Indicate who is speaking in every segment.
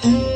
Speaker 1: thank you.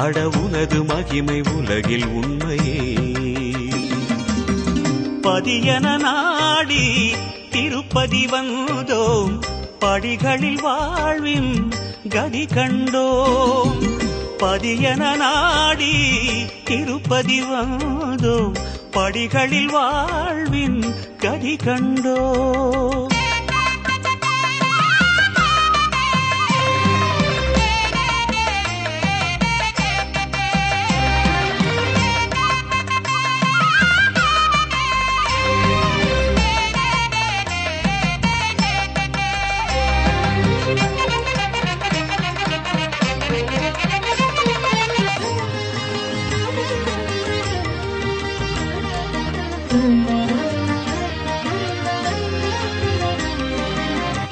Speaker 1: அட உனது மகிமை உலகில் உண்மையே. பதியன நாடி திருப்பதி வந்தோம். படிகளில் வாழ்வின் கதி கண்டோம். பதியன நாடி திருப்பதி வந்தோம். படிகளில் வாழ்வின் கதி கண்டோம்.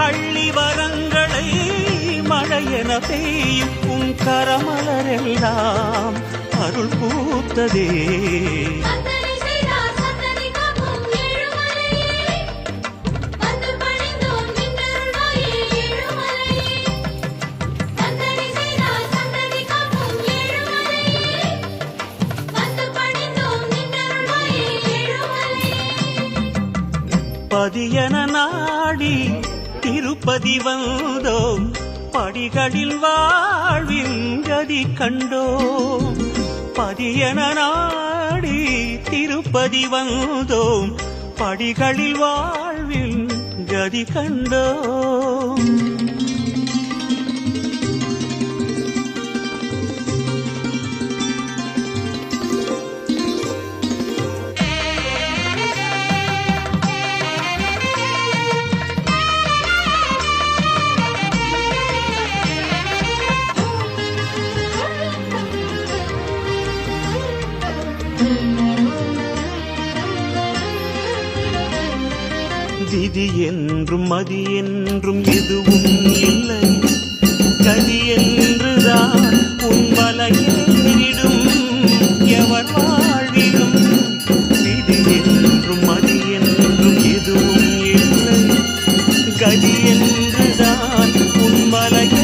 Speaker 1: அள்ளி வரங்களை மழையென பெய்யும் உன் கரமலரெல்லாம் அருள் பூத்ததே. பதியன நாடி திருப்பதி வந்தோம் படிகளில் வாழ்வின் கதி கண்டோம். பதியன நாடி திருப்பதி வந்தோம் படிகளில் வாழ்வில் கதி கண்டோம். விதி என்றும் மதி என்றும் எதுவும் இல்லை. கதி என்றுதான் உன் வலையேறிடும் எவர் வாழ்விலும். விதி என்றும் மதி என்றும் எதுவும் இல்லை. கதி என்றுதான் உன்
Speaker 2: மலையில்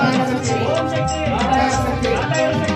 Speaker 2: ఆదాయ శక్తి ఆదాయ శక్తి